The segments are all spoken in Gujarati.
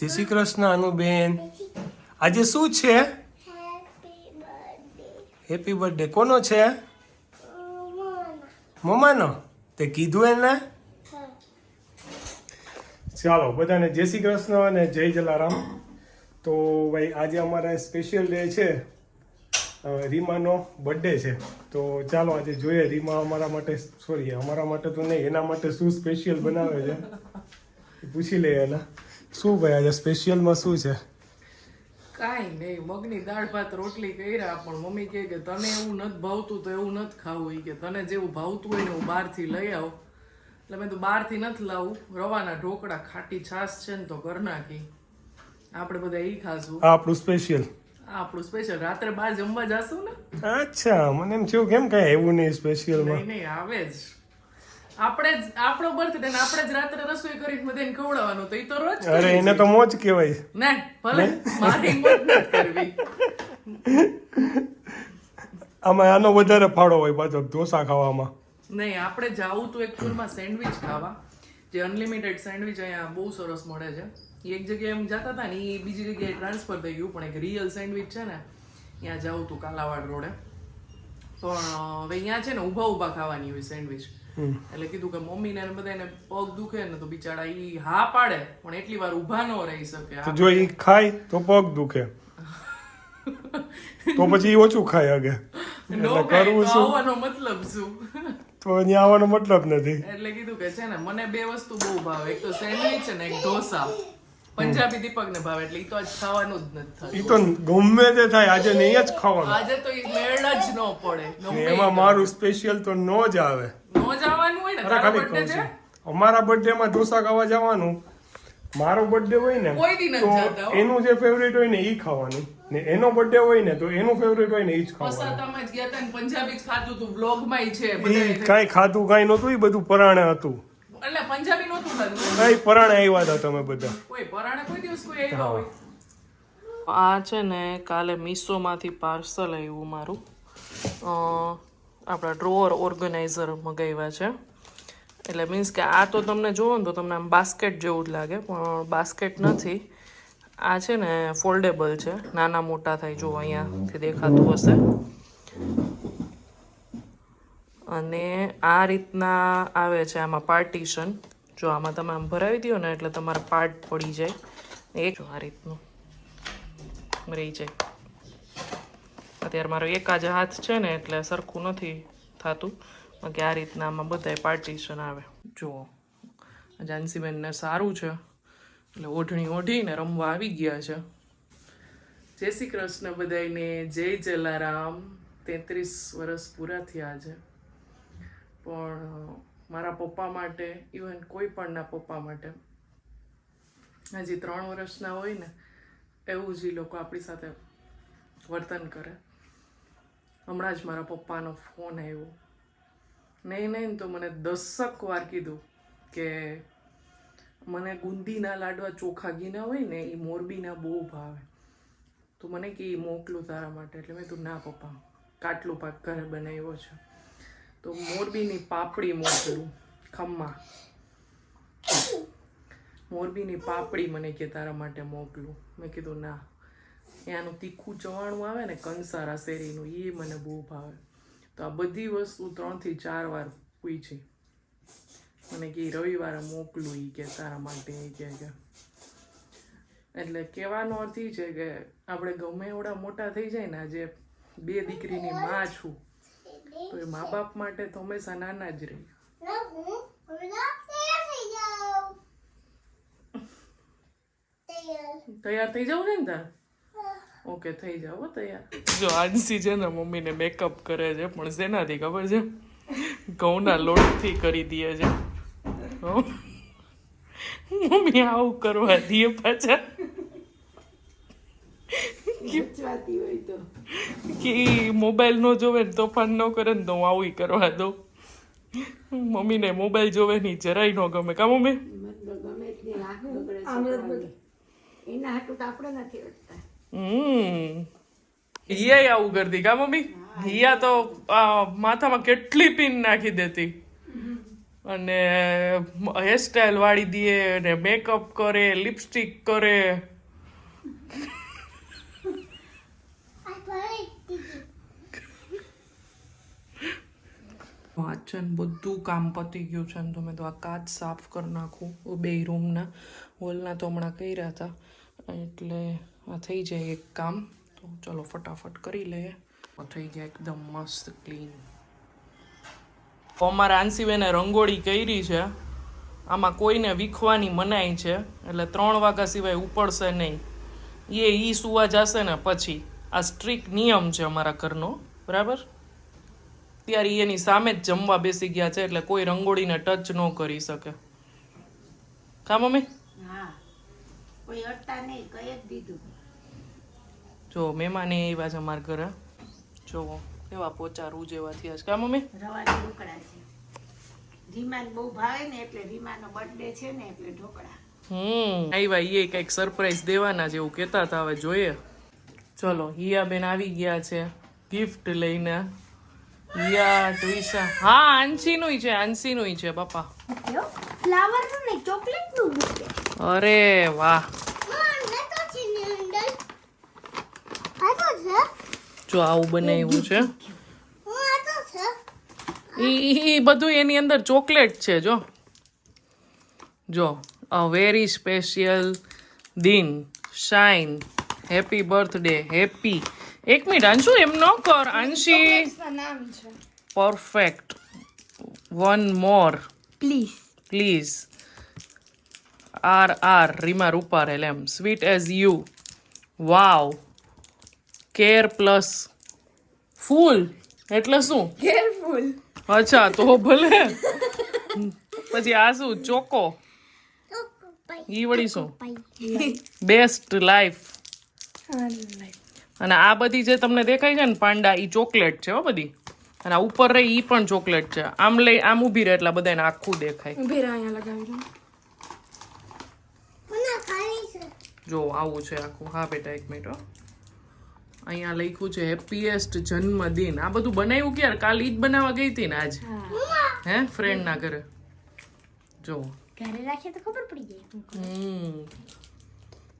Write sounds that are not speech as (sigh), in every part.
જય શ્રી કૃષ્ણ અનુબેન. આજે શું છે? હેપી બર્થડે કોનો છે? મમ્માનો તે કીધું એને? ચાલો બધાને જય શ્રી કૃષ્ણ અને જય જલારામ. તો ભાઈ આજે અમારા સ્પેશિયલ ડે છે. રીમાનો બર્થડે છે. તો ચાલો આજે જોઈએ રીમા અમારા માટે સોરી અમારા માટે તો નહીં એના માટે શું સ્પેશિયલ બનાવે છે? પૂછી લઈએ એના. શું ભાઈ આજે સ્પેશિયલમાં શું છે? કાંઈ નહીં મગની દાળ ભાત રોટલી કર્યા પણ મમ્મી કહે કે તને એવું નથી ભાવતું તો એવું નથી ખાવું. કે તને જેવું ભાવતું હોય ને હું બહારથી લઈ આવ. એટલે મેં તો બહારથી નથી લાવું. રવાના ઢોકળા ખાટી છાશ છે ને તો ઘર નાખી. આપણે બધા ઈ ખાશું. આપણું સ્પેશિયલ. આપણું સ્પેશિયલ. રાત્રે બહાર જમવા જશું ને? અચ્છા મને એમ થયું કેમ કાંઈ એવું નહીં સ્પેશિયલમાં? નહીં આવે જ. આપણે જ આપણો બર્થડે ને આપણે જ રાત્રે રસોઈ કરીને બધાને ખવડાવવાનું તો એ તો રોજ અરે એને તો મોજ કહેવાય. ના ભલે મારી મોજ ન કરવી. આમાં આનો વધારે ફાળો હોય પાછો ઢોસા ખાવામાં. નહીં આપણે જાવું તો એક ટૂરમાં સેન્ડવિચ ખાવા. જે અનલિમિટેડ સેન્ડવિચ અહીંયા બહુ સરસ મળે છે. એક જગ્યાએ એમ જતા હતા ને એ બીજી જગ્યાએ ટ્રાન્સફર થઈ ગયું પણ એક રિયલ સેન્ડવિચ છે ને ત્યાં જાવું તું કાલાવાડ રોડે. પણ હવે અહીંયા છે ને ઊભા ઊભા ખાવાની હોય સેન્ડવિચ એટલે કીધું કે મમ્મી ને બધાને પગ દુખે ને તો બિચારા ઈ હા પાડે પણ એટલી વાર ઊભા ન રહી શકે. જો ઈ ખાય તો પગ દુખે. તો પછી ઓછું ખાય આગે. (laughs) નો એટલે કરવું શું આવવાનો મતલબ શું? (laughs) તો અહીંયા આવવાનો મતલબ નથી. એટલે કીધું કે છે ને મને બે વસ્તુ બહુ ભાવે. એક તો સેન્ડવિચ અને એક ઢોસા. પંજાબી દીપકને ભાવે એટલે ઈ તો આજ ખાવાનું જ નથી ઈ તો ગમે તે થાય આજે નહીં જ ખાવાનું. આજે તો ઈ મેળ જ ન પડે એમાં મારું સ્પેશિયલ તો નો જ આવે. નો જવાનું હોય ને તારા કહું છે? અમારા બર્થડે માં ઢોસા ખાવા જવાનું. મારો બર્થડે હોય ને તો એનું જે ફેવરેટ હોય ને ઈ ખાવાનું. ને એનો બર્થડે હોય ને તો એનું ફેવરેટ હોય ને ઈ જ ખાવાનું. તમે જ ગયા હતા ને પંજાબી જ ખાધું તું vlog માં છે ઈ કાઈ કાંઈ ખાધું કાંઈ નહોતું ઈ બધું પરાણે હતું. એટલે પંજાબી ખાધું પરાણે આવ્યા હતા તમે બધા? કોઈ પરાણે કોઈ દિવસ કોઈ આવ્યા હોય? આ છે ને કાલે મીશોમાંથી પાર્સલ આવ્યું મારું. આપણા ડ્રોઅર ઓર્ગેનાઇઝર મગાવ્યા છે. એટલે મીન્સ કે આ તો તમને જુઓ ને તો તમને આમ બાસ્કેટ જેવું જ લાગે પણ બાસ્કેટ નથી. આ છે ને ફોલ્ડેબલ છે. નાના મોટા થાય જો અહીંયાથી દેખાતું હશે. અને આ રીતના આવે છે આમાં પાર્ટીશન. જો આમાં તમે આમ ભરાવી દો ને એટલે તમારા પાર્ટ પડી જાય. એક જો આ રીતનું રહી જાય. અત્યારે મારો એક જ હાથ છે ને એટલે સરખું નથી થતું. બાકી આ રીતના આમાં બધાય પાર્ટીશન આવે. જુઓ જાનસીબેનને સારું છે. એટલે ઓઢણી ઓઢીને રમવા આવી ગયા છે. જય શ્રી કૃષ્ણ બધાયને. જય જલારામ. તેત્રીસ વર્ષ પૂરા થયા છે. પણ મારા પપ્પા માટે ઇવન કોઈ પણના પપ્પા માટે. હજી ત્રણ વર્ષના હોય ને, એવું જ એ લોકો આપણી સાથે વર્તન કરે. હમણાં જ મારા પપ્પાનો ફોન આવ્યો. નહીં નહીં, તો મને દસક વાર કીધું કે મને ગુંદીના લાડવા ચોખા ઘીના હોય ને એ મોરબીના બહુ ભાવે. તો મને કે એ મોકલું તારા માટે, એટલે મેં તું ના, પપ્પા, કાટલું પાક ઘરે બનાવ્યો છે. તો મોરબીની પાપડી મોકલું ખમ્મા. મોરબીની પાપડી મને કે તારા માટે મોકલું. મેં કીધું, ના. ત્યાંનું તીખું ચવાણું આવે ને, કંસારા શેરીનું એ મને બહુ ભાવે. તો આ બધી વસ્તુ ત્રણથી ચાર વાર પૂછી મને કે રવિવારે મોકલું એ કે તારા માટે એ કે એટલે કહેવાનો અર્થ એ છે કે આપણે ગમે એવડા મોટા થઈ જાય ને આજે બે દીકરીની માં છું તો એ મા બાપ માટે તો હંમેશા નાના જ રહી. તૈયાર થઈ જવું ને ને તાર? ઓકે થઈ જાવ હો તૈયાર. જો આંસી છે ને મમ્મીને મેકઅપ કરે છે પણ શેનાથી ખબર છે? ઘઉંના લોટથી કરી દે છે. મમ્મી આવું કરવા દે પાછા. કે મોબાઈલ નો જોવે ને તોફાન ન કરે ને તો હું આવું કરવા દઉં. મમ્મીને મોબાઈલ જોવે ની જરાય ન ગમે. કા મમ્મી? એના હાટું તો આપણે નથી વધતા હમ. હિયા આવું કરતી કા મમ્મી? હિયા તો આ, માથામાં કેટલી પિન નાખી દેતી. અને હેરસ્ટાઈલ વાળી દે ને મેકઅપ કરે લિપસ્ટિક કરે. (laughs) વાંચન બધું કામ પતી ગયું છે ને તો મેં તો આ કાચ સાફ કરી નાખું બે રૂમના. હોલના તો હમણાં કર્યા હતા. એટલે આ થઈ જાય એક કામ. તો ચલો ફટાફટ કરી લઈએ. થઈ ગયા એકદમ મસ્ત ક્લીન અમારા આંસીબેને રંગોળી કરી છે. આમાં કોઈને વીખવાની મનાઈ છે. એટલે ત્રણ વાગ્યા સિવાય ઉપડશે નહીં. એ ઈ સુવા જશે ને પછી. આ સ્ટ્રિક નિયમ છે અમારા ઘરનો. બરાબર? ત્યારે એની સામે જ જમવા બેસી ગયા છે એટલે કોઈ રંગોળીને ટચ ન કરી શકે. કા મમ્મી? જ મહેમાન એ આવ્યા છે અમારા ઘરે. જો કેવા પોચા રૂ જેવા થયા છે. કા મમ્મી? રવાના ઢોકળા છે. રીમાને બહુ ભાવે ને એટલે રીમાનો બર્થડે છે ને એટલે ઢોકળા. હમ. આવ્યા એ કંઈક સરપ્રાઈઝ દેવાના જેવું કહેતા હતા હવે જોઈએ. ચલો હિયાબેન આવી ગયા છે. ગિફ્ટ લઈને. હિયા ટ્વિશા હા આંશીનુંય છે આંશીનુંય છે બાપા. ફ્લાવરનું ચોકલેટનું અરે વાહ. જો આવું બનાવ્યું છે. એ બધું એની અંદર ચોકલેટ છે જો. જો અ વેરી સ્પેશિયલ દિન શાઇન હેપી બર્થડે હેપી એક મિનિટ આંશુ એમ ન કર Anshi perfect one more please please R R Reema Ruparel M sweet as you wow care plus full એટલે શું? કેરફુલ અચ્છા તો ભલે. પછી આ શું? ચોકો. ઈ વળી શું? બેસ્ટ લાઈફ અને આ બધી જે તમને દેખાય છે ને પાંડા એ ચોકલેટ છે હો બધી. અને આ ઉપર રહી એ પણ ચોકલેટ છે. આમ લઈ આમ ઊભી રહે એટલે બધાને આખું દેખાય. રહે અહીંયા લગાવી છે. જો આવું છે આખું. હા બેટા એક મિનિટ અહીંયા લખ્યું છે હેપીએસ્ટ જન્મદિન. આ બધું બનાવ્યું ક્યારે? કાલ ઈદ જ બનાવવા ગઈ હતી ને આજ? હે. ફ્રેન્ડ ના ઘરે. જો. ઘરે રાખીએ તો ખબર પડી જાય. હમ.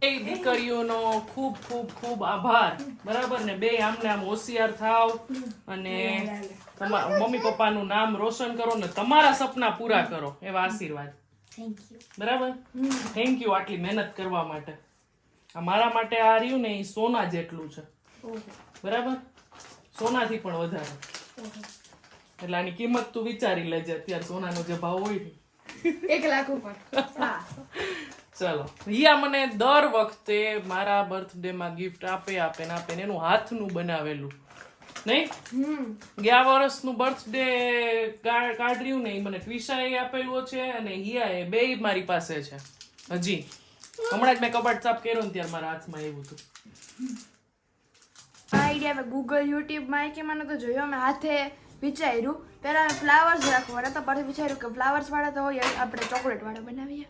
દીકરીઓનો ખૂબ ખૂબ ખૂબ આભાર. બરાબર ને? બે આમને આમ હોશિયાર થાવ અને તમારા મમ્મી પપ્પાનું નામ રોશન કરો ને તમારા સપના પૂરા કરો. એવા આશીર્વાદ. બરાબર? થેન્ક યુ આટલી મહેનત કરવા માટે. આ મારા માટે આ રહ્યું ને એ સોના જેટલું છે. બરાબર? સોનાથી પણ વધારે. એટલે આની કિંમત તું વિચારી લેજે. અત્યારે સોનાનો જે ભાવ હોય ને. એક લાખ ઉપર. (laughs) ચલો. હિયા મને દર વખતે મારા બર્થડેમાં ગિફ્ટ આપે આપે ને આપે ને એનું હાથનું બનાવેલું. નહીં? ગયા વર્ષનું બર્થડે કાઢ્યું ને એ મને ટ્વિશાએ આપેલું છે અને હિયાએ બે મારી પાસે છે. હજી. હમણાં જ મેં કબાટ સાફ કર્યો ને ત્યારે મારા હાથમાં એવું હતું. આઈડિયા ગૂગલ ગૂગલ યુટ્યુબમાં કે મને તો જોયો મેં હાથે વિચાર્યું. પહેલા ફ્લાવર્સ રાખવાના તો પછી વિચાર્યું કે ફ્લાવર્સ વાળા તો હોય, આપણે ચોકલેટ વાળા બનાવીએ.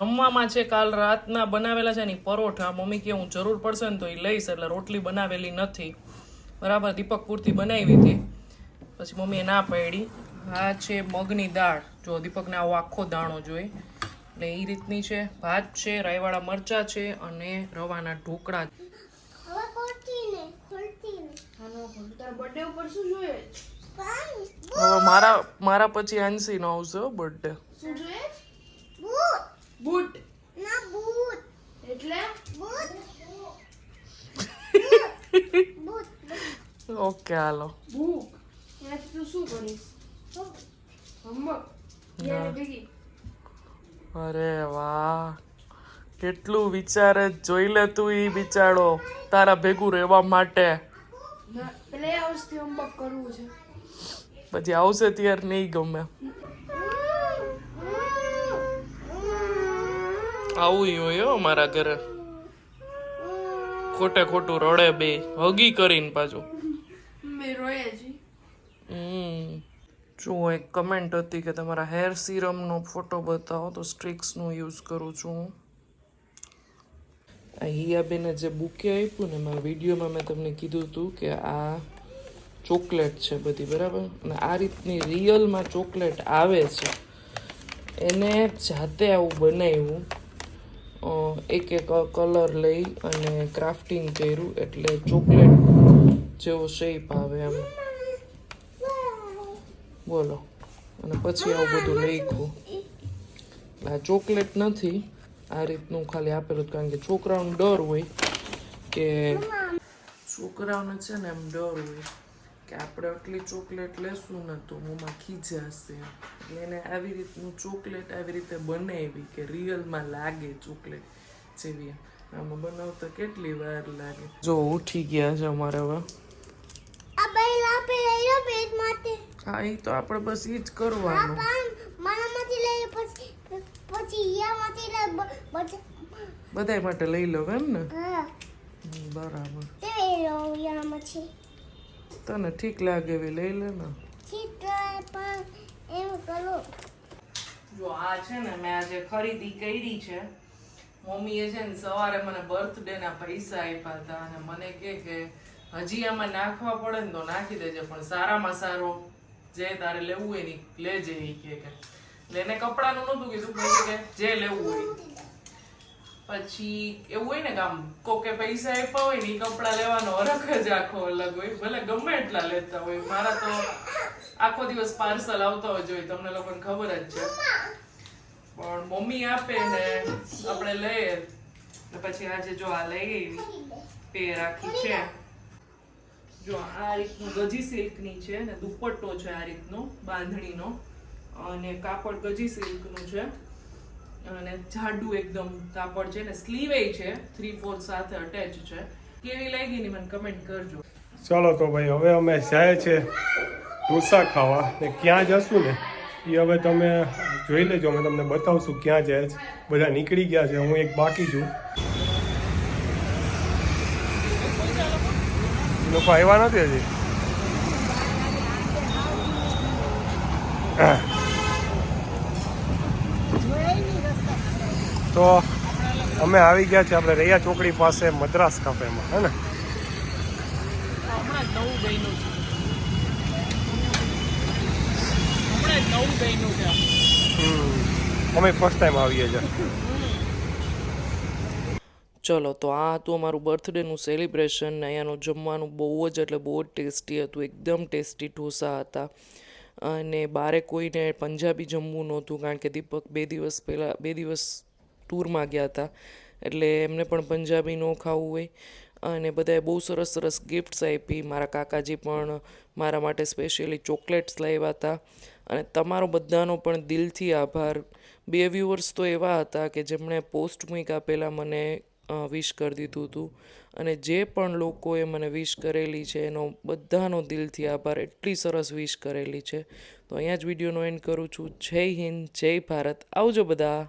જમવામાં છે કાલ રાતના બનાવેલા છે ને પરોઠા. મમ્મી કે હું જરૂર પડશે ને તો એ લઈશ, એટલે રોટલી બનાવેલી નથી. બરાબર, દીપક પૂરતી બનાવી હતી. પછી મમ્મીએ ના પાડી. આ છે, મગની દાળ. જો દીપકને આવો આખો દાણો જોઈ એટલે એ રીતની છે. ભાત છે રાઈવાળા મરચા છે અને રવાના ઢોકળા હવે ખોલતી ને ખોલતી ને તારા બર્થડે ઉપર શું જોઈએ? હવે મારા મારા પછી આંસીનો આવશે બર્થડે શું જોઈએ? બૂટ. બૂટ. ના બૂટ. એટલે? Boot. Boot (laughs) okay hello. Book એનાથી તું શું કરીશ? હમક યાર ભેગી. અરે વાહ. કેટલું વિચારે જ જોઈ લે તું ઈ બિચારો તારા ભેગું રહેવા માટે. પેલા આ વર્ષથી હોમવર્ક કરવું છે. પછી આવશે ત્યારે નહીં ગમે. આવું હોય હો મારા ઘરે. ખોટે ખોટું રડે બે હગી કરીને પાછું. હમ. જો એક કમેન્ટ હતી કે તમારા હેર સિરમનો ફોટો બતાવો તો સ્ટ્રિક્સનું યુઝ કરું છું હું. આ હિયાબેને જે બુકે આપ્યું ને એમાં વિડીયોમાં મેં તમને કીધું હતું કે આ ચોકલેટ છે બધી, બરાબર? અને આ રીતની રિયલમાં ચોકલેટ આવે છે. એને જાતે આવું બનાવ્યું. એક એક કલર લઈ અને ક્રાફ્ટિંગ કર્યું એટલે ચોકલેટ જેવો શેપ આવે એમ. બોલો. અને પછી આવું બધું લખ્યું. આ ચોકલેટ નથી આ રીતનું ખાલી આપેલું કારણ કે છોકરાઓને ડર હોય કે છોકરાઓને છે ને એમ ડર હોય કે આપણે આટલી ચોકલેટ લેશું ને તો મોંમાં ખીજાશે એટલે એને આવી રીતનું ચોકલેટ આવી રીતે બનાવી કે રિયલમાં લાગે ચોકલેટ જેવી. આમાં બનાવતા કેટલી વાર લાગે. જો ઉઠી ગયા છે અમારે હવે. હા એ તો આપણે બસ એ જ કરવાનું પણ મારામાંથી લઈ પછી પછી યામાંથી લઈ બ- બધા બધાય માટે લઈ લો એમ ને? બરાબર. તને ઠીક લાગે એવી લઈ લે ને? જો આ છે ને મેં આજે ખરીદી કરી છે. મમ્મીએ છે ને સવારે મને બર્થડે ના પૈસા આપ્યા હતા અને મને કે કે હજી આમાં નાખવા પડે ને તો નાખી દેજે પણ સારામાં સારો જે તારે લેવું હોય ને લેજે એ કે કે. એટલે એને કપડાનું નહોતું કીધું કે જે લેવું હોય. પછી એવું હોય ને કે આમ કોકે પૈસા આપ્યા હોય ને કપડા લેવાનો અરખ જ આખો અલગ હોય. ભલે ગમે એટલા લેતા હોય. મારા તો આખો દિવસ પાર્સલ આવતા હોય. જોઈએ તમને લોકોને ખબર જ છે. પણ મમ્મી આપે ને આપણે લઈએ. ને પછી આજે જો આ લઈ ગઈ પેર રાખી છે. જો આ રીતનું ગજી સિલ્કની છે ને દુપટ્ટો છે આ રીતનો, બાંધણીનો. અને કાપડ ગજી સિલ્કનું છે. અને જાડું એકદમ કાપડ છે ને સ્લીવે છે થ્રી ફોર્થ સાથે અટેચ છે. કેવી લાગી ની મને કમેન્ટ કરજો. ચાલો તો ભાઈ, હવે અમે જાય છે ઢોસા ખાવા ને ક્યાં જશું ને? એ હવે તમે જોઈ લેજો, અમે તમને બતાવશું ક્યાં જાય છે. બધા નીકળી ગયા છે, હું એક બાકી છું. લોકો આવ્યા નથી હજી? તો અમે આવી ગયા છીએ આપણે રૈયા ચોકડી પાસે મદ્રાસ કાફેમાં હે ને. અમે ફર્સ્ટ ટાઈમ આવીએ છીએ. ચલો તો આ હતું અમારું બર્થડેનું સેલિબ્રેશન ને અહીંયાનું જમવાનું બહુ જ એટલે બહુ જ ટેસ્ટી હતું એકદમ ટેસ્ટી ઢોસા હતા. અને બારે કોઈને પંજાબી જમવું નહોતું કારણ કે દીપક બે દિવસ પહેલાં બે દિવસ ટૂરમાં ગયા હતા. એટલે એમને પણ પંજાબી ન ખાવું હોય. અને બધાએ બહુ સરસ સરસ ગિફ્ટ્સ આપી. મારા કાકાજી પણ મારા માટે સ્પેશિયલી ચોકલેટ્સ લાવ્યા હતા. અને તમારો બધાનો પણ દિલથી આભાર. બે વ્યુઅર્સ તો એવા હતા કે જેમણે પોસ્ટ મૂક્યા પહેલાં મને વિશ કરી દીધું હતું. અને જે પણ લોકોએ મને વિશ કરેલી છે, એનો બધાનો દિલથી આભાર. એટલી સરસ વિશ કરેલી છે. તો અહીંયા જ વિડીયોનો એન્ડ કરું છું. જય હિન્દ, જય ભારત. આવજો બધા.